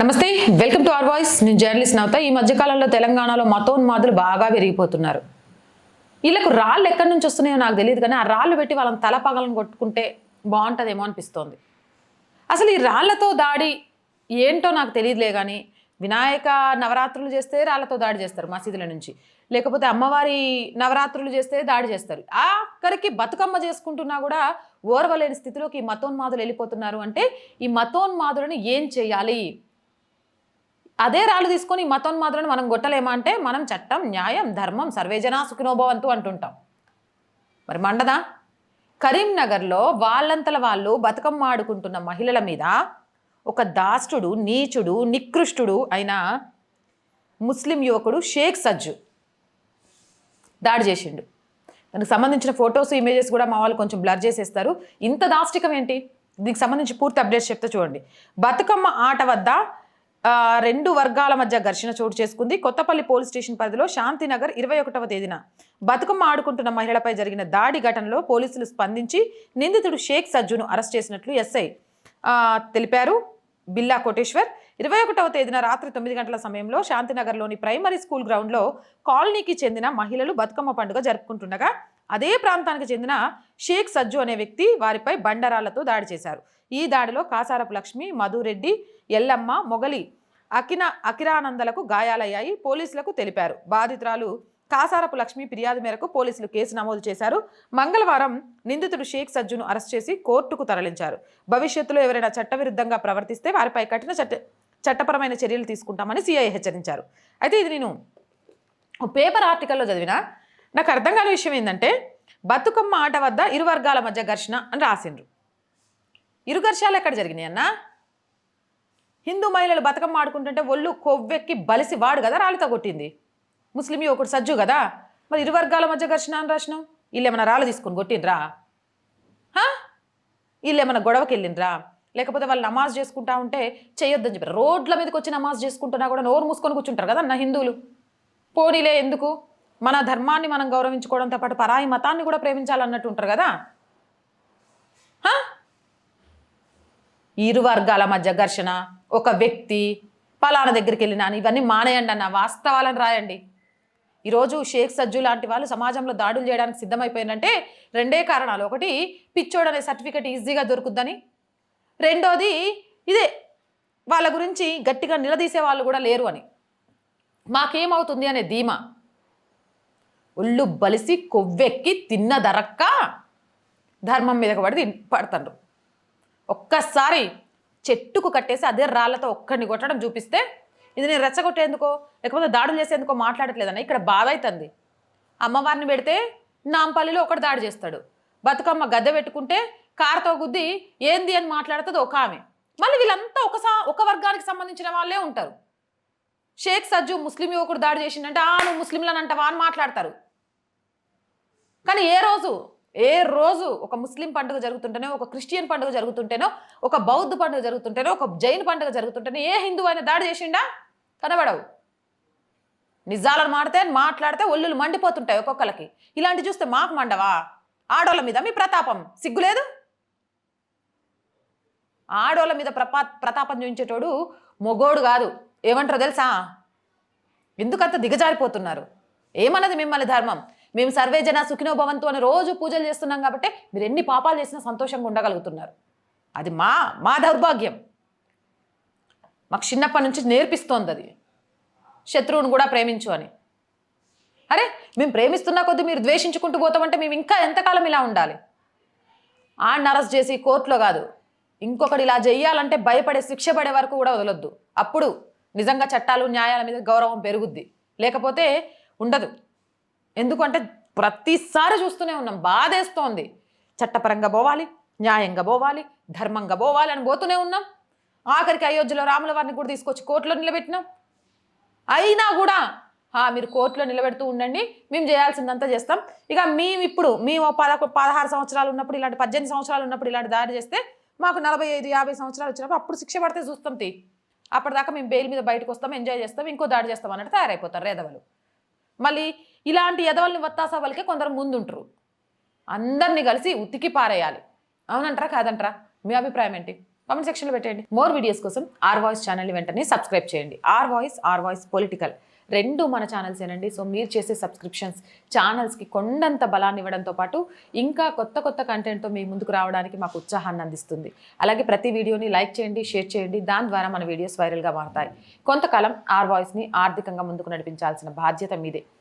నమస్తే welcome to R voice. నేను journalist నవ్వుతా ఈ మధ్యకాలంలో తెలంగాణలో మతోన్మాదులు బాగా పెరిగిపోతున్నారు వీళ్ళకు రాళ్ళు ఎక్కడి నుంచి వస్తున్నాయో నాకు తెలియదు కానీ ఆ రాళ్ళు పెట్టి వాళ్ళని తల పగలను కొట్టుకుంటే బాగుంటుందేమో అనిపిస్తోంది. అసలు ఈ రాళ్ళతో దాడి ఏంటో నాకు తెలియదులే కానీ వినాయక నవరాత్రులు చేస్తే రాళ్ళతో దాడి చేస్తారు మసీదుల నుంచి. లేకపోతే అమ్మవారి నవరాత్రులు చేస్తే దాడి చేస్తారు. ఆఖరికి బతుకమ్మ చేసుకుంటున్నా కూడా ఓర్వలేని స్థితిలోకి ఈ మతోన్మాదులు వెళ్ళిపోతున్నారు అంటే ఈ మతోన్మాదులను ఏం చేయాలి? అదే రాళ్ళు తీసుకొని ఈ మతోన్మాదులను మనం కొట్టలేమంటే మనం చట్టం న్యాయం ధర్మం సర్వేజనా సుఖినోభవంతు అంటుంటాం. మరి మండదా? కరీంనగర్లో వాళ్ళంతల వాళ్ళు బతుకమ్మ ఆడుకుంటున్న మహిళల మీద ఒక దాష్టుడు నీచుడు నికృష్టుడు అయిన ముస్లిం యువకుడు షేక్ సజ్జు దాడి చేసిండు. దానికి సంబంధించిన ఫొటోస్ ఇమేజెస్ కూడా మా వాళ్ళు కొంచెం బ్లర్ చేసేస్తారు. ఇంత దాష్టికం ఏంటి? దీనికి సంబంధించి పూర్తి అప్డేట్స్ చెప్తే చూడండి. బతుకమ్మ ఆట వద్ద రెండు వర్గాల మధ్య ఘర్షణ చోటు చేసుకుంది. కొత్తపల్లి పోలీస్ స్టేషన్ పరిధిలో శాంతినగర్ ఇరవై ఒకటవ తేదీన బతుకమ్మ ఆడుకుంటున్న మహిళపై జరిగిన దాడి ఘటనలో పోలీసులు స్పందించి నిందితుడు షేక్ సజ్జును అరెస్ట్ చేసినట్లు ఎస్ఐ తెలిపారు. బిల్లా కోటేశ్వర్ ఇరవై ఒకటవ తేదీన రాత్రి తొమ్మిది గంటల సమయంలో శాంతినగర్లోని ప్రైమరీ స్కూల్ గ్రౌండ్లో కాలనీకి చెందిన మహిళలు బతుకమ్మ పండుగ జరుపుకుంటుండగా అదే ప్రాంతానికి చెందిన షేక్ సజ్జు అనే వ్యక్తి వారిపై బండరాళ్ళతో దాడి చేశారు. ఈ దాడిలో కాసారపు లక్ష్మి మధురెడ్డి ఎల్లమ్మ మొగలి అకిన అకిరానందలకు గాయాలయ్యాయి. పోలీసులకు తెలిపారు. బాధితురాలు కాసారపు లక్ష్మి ఫిర్యాదు మేరకు పోలీసులు కేసు నమోదు చేశారు. మంగళవారం నిందితుడు షేక్ సజ్జును అరెస్ట్ చేసి కోర్టుకు తరలించారు. భవిష్యత్తులో ఎవరైనా చట్టవిరుద్ధంగా ప్రవర్తిస్తే వారిపై కఠిన చట్ట చట్టపరమైన చర్యలు తీసుకుంటామని సిఐ హెచ్చరించారు. అయితే ఇది నేను పేపర్ ఆర్టికల్లో చదివిన నాకు అర్థం కాని విషయం ఏంటంటే బతుకమ్మ ఆట వద్ద ఇరు వర్గాల మధ్య ఘర్షణ అని రాసిండ్రు. ఇరు ఘర్షాలు ఎక్కడ జరిగినాయి అన్నా? హిందూ మహిళలు బతుకమ్మ ఆడుకుంటుంటే ఒళ్ళు కొవ్వెక్కి బలిసి వాడు కదా రాలితో కొట్టింది. ముస్లిం ఒకటి సజ్జు కదా? మరి ఇరు వర్గాల మధ్య ఘర్షణ అని రాసినాం వీళ్ళు ఏమైనా రాళ్ళు తీసుకొని కొట్టిండ్రా? వీళ్ళు ఏమైనా గొడవకి వెళ్ళిండ్రా లేకపోతే వాళ్ళు నమాజ్ చేసుకుంటా ఉంటే చేయొద్దని చెప్పారు రోడ్ల మీదకి వచ్చి నమాజ్ చేసుకుంటున్నా కూడా నోరు మూసుకొని కూర్చుంటారు కదా నా హిందువులు? పోనీలే ఎందుకు? మన ధర్మాన్ని మనం గౌరవించుకోవడంతో పాటు పరాయి మతాన్ని కూడా ప్రేమించాలన్నట్టు ఉంటారు కదా? ఇరు వర్గాల మధ్య ఘర్షణ ఒక వ్యక్తి పలానా దగ్గరికి వెళ్ళినా ఇవన్నీ మానేయండి అన్న వాస్తవాలను రాయండి. ఈరోజు షేక్ సజ్జు లాంటి వాళ్ళు సమాజంలో దాడులు చేయడానికి సిద్ధమైపోయిందంటే రెండే కారణాలు. ఒకటి పిచ్చోడు అనే సర్టిఫికెట్ ఈజీగా దొరుకుద్దని. రెండోది ఇదే వాళ్ళ గురించి గట్టిగా నిలదీసే వాళ్ళు కూడా లేరు అని. మాకేమవుతుంది అనే ధీమా. ఒళ్ళు బలిసి కొవ్వెక్కి తిన్న దరక్క ధర్మం మీదకి పడి పడతాడు పడతాండ్రు. ఒక్కసారి చెట్టుకు కట్టేసి అదే రాళ్ళతో ఒక్కడిని కొట్టడం చూపిస్తే ఇది నేను రెచ్చగొట్టేందుకో లేకపోతే దాడులు చేసేందుకో మాట్లాడట్లేదన్న ఇక్కడ బాధ అవుతుంది అమ్మవారిని పెడితే నాంపల్లిలో ఒకటి దాడి చేస్తాడు. బతుకమ్మ గద్దె పెట్టుకుంటే కారుతో గుద్ది ఏంది అని మాట్లాడుతుంది ఒక ఆమె. మళ్ళీ వీళ్ళంతా ఒకసా ఒక వర్గానికి సంబంధించిన వాళ్ళే ఉంటారు. షేక్ సజ్జు ముస్లిం యువకుడు దాడి చేసిండంటే ఆ నువ్వు ముస్లింలను అంటావా అని మాట్లాడతారు. కానీ ఏ రోజు ఏ రోజు ఒక ముస్లిం పండుగ జరుగుతుంటేనో ఒక క్రిస్టియన్ పండుగ జరుగుతుంటేనో ఒక బౌద్ధ పండుగ జరుగుతుంటేనో ఒక జైన్ పండుగ జరుగుతుంటేనో ఏ హిందువు అయినా దాడి చేసిండా? కనబడవు. నిజాలను మాడితే మాట్లాడితే ఒళ్ళులు మండిపోతుంటాయి ఒక్కొక్కరికి ఇలాంటి చూస్తే మాకు మండవా? ఆడోళ్ళ మీద మీ ప్రతాపం సిగ్గులేదు ఆడోళ్ళ మీద ప్రపా ప్రతాపం చూపించేటోడు మొగోడు కాదు. ఏమంటారో తెలుసా? ఎందుకంత దిగజారిపోతున్నారు? ఏమన్నది మిమ్మల్ని ధర్మం? మేము సర్వే జన సుఖినో భవంతు అని రోజు పూజలు చేస్తున్నాం కాబట్టి మీరు ఎన్ని పాపాలు చేసినా సంతోషంగా ఉండగలుగుతున్నారు. అది మా మా దౌర్భాగ్యం. మాకు చిన్నప్పటి నుంచి నేర్పిస్తోంది అది. శత్రువును కూడా ప్రేమించు అని. అరే మేము ప్రేమిస్తున్న కొద్దీ మీరు ద్వేషించుకుంటూ పోతామంటే మేము ఇంకా ఎంతకాలం ఇలా ఉండాలి? ఆడిని అరెస్ట్ చేసి కోర్టులో కాదు ఇంకొకటి ఇలా చేయాలంటే భయపడే శిక్ష పడే వరకు కూడా వదలొద్దు. అప్పుడు నిజంగా చట్టాలు న్యాయాల మీద గౌరవం పెరుగుద్ది. లేకపోతే ఉండదు. ఎందుకంటే ప్రతిసారి చూస్తూనే ఉన్నాం. బాధేస్తోంది. చట్టపరంగా పోవాలి న్యాయంగా పోవాలి ధర్మంగా పోవాలి అని పోతూనే ఉన్నాం. ఆఖరికి అయోధ్యలో రాముల వారిని కూడా తీసుకొచ్చి కోర్టులో నిలబెట్టినాం. అయినా కూడా మీరు కోర్టులో నిలబెడుతూ ఉండండి మేము చేయాల్సిందంతా చేస్తాం. ఇక మేము ఇప్పుడు మేము పదకొ పదహారు సంవత్సరాలు ఉన్నప్పుడు ఇలాంటి పద్దెనిమిది సంవత్సరాలు ఉన్నప్పుడు ఇలాంటి దాడి చేస్తే మాకు నలభై ఐదు యాభై సంవత్సరాలు వచ్చినప్పుడు అప్పుడు శిక్ష పడితే చూస్తాం తీ. అప్పటిదాకా మేము బెయిల్ మీద బయటకు వస్తాం ఎంజాయ్ చేస్తాం ఇంకో దాడి చేస్తాం అన్నట్టు తయారైపోతారు రేదవలు. మళ్ళీ ఇలాంటి ఎదవల్ని వత్తాసా వాళ్ళకే కొందరు ముందుంటారు. అందరినీ కలిసి ఉతికి పారేయాలి. అవునంటారా కాదంటారా? మీ అభిప్రాయం ఏంటి? కామెంట్ సెక్షన్లో పెట్టండి మోర్ వీడియోస్ కోసం ఆర్ వాయిస్ ఛానల్ వెంటనే సబ్స్క్రైబ్ చేయండి. R voice R voice political. రెండు మన ఛానల్స్ ఏనండి. సో మీరు చేసే సబ్స్క్రిప్షన్స్ ఛానల్స్కి కొండంత బలాన్ని ఇవ్వడంతో పాటు ఇంకా కొత్త కొత్త కంటెంట్తో మీ ముందుకు రావడానికి మాకు ఉత్సాహాన్ని అందిస్తుంది. అలాగే ప్రతి వీడియోని లైక్ చేయండి షేర్ చేయండి. దాని ద్వారా మన వీడియోస్ వైరల్గా మారుతాయి. కొంతకాలం ఆర్ వాయిస్ని ఆర్థికంగా ముందుకు నడిపించాల్సిన బాధ్యత మీదే.